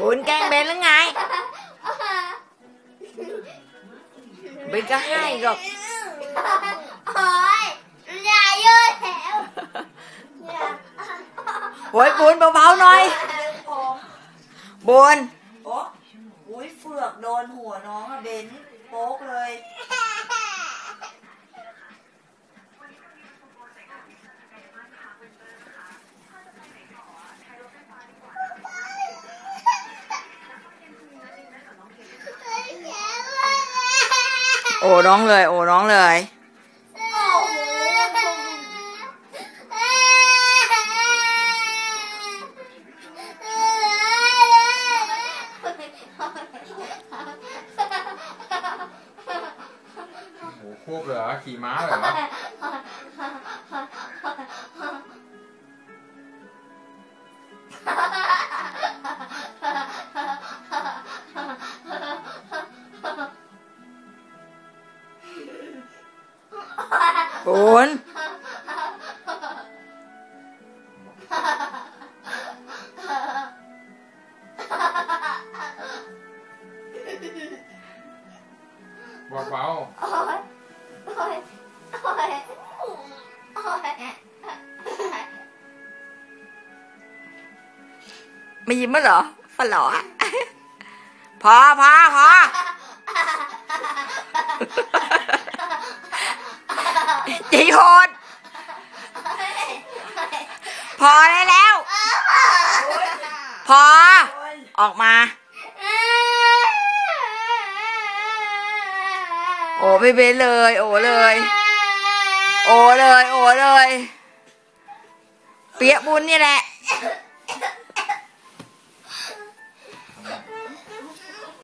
บุญแกงเบนแล้วไงเบนก็ให้หรอกโอ้ยอย่าเยอะแถวโอ้ยบุญเบาๆหน่อยบุญโอ้ยเฟือกโดนหัวน้องอะเบนโป๊กเลย โอ้น้องเลย โอ้น้องเลยโอ้โหควบเลยเหรอขี่ม้าเลยเหรอ บุญเบาไม่ยิ้มมั้ยเหรอฟันหล่ออะพอพอพอ จีโหดพอได้แล้ว พอ ออกมา โอ้ไม่เป็นเลย โอ้เลย โอ้เลย โอ้เลย เปียบุญนี่แหละ